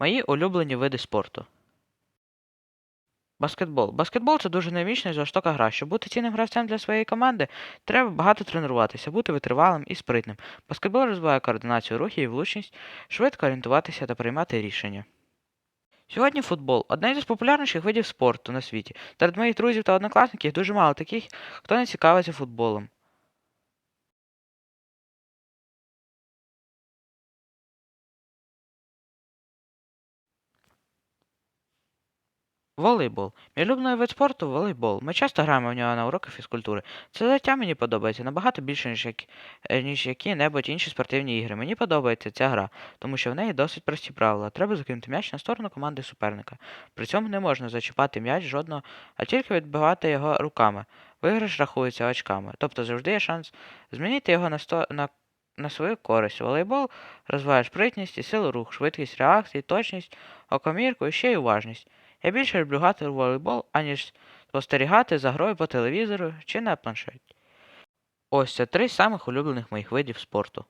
Мої улюблені види спорту. Баскетбол. Баскетбол це дуже динамічна і жорстока гра. Щоб бути цінним гравцем для своєї команди, треба багато тренуватися, бути витривалим і спритним. Баскетбол розвиває координацію рухів і влучність, швидко орієнтуватися та приймати рішення. Сьогодні футбол одне із популярніших видів спорту на світі. Серед моїх друзів та однокласників дуже мало таких, хто не цікавиться футболом. Волейбол. Мій улюблений вид спорту волейбол. Ми часто граємо в нього на уроках фізкультури. Це заняття мені подобається набагато більше, ніж, як... е, ніж які-небудь інші спортивні ігри. Мені подобається ця гра, тому що в неї досить прості правила. Треба закинути м'яч на сторону команди суперника. При цьому не можна зачіпати м'яч жодного, а тільки відбивати його руками. Виграш рахується очками. Тобто завжди є шанс змінити його на, сто... на... на свою користь. Волейбол розвиває спритність і силу рух, швидкість реакції, точність, окомірку і ще й уважність. Я більше люблю грати в волейбол, аніж спостерігати за грою по телевізору чи на планшеті. Ось це три самих улюблених моїх видів спорту.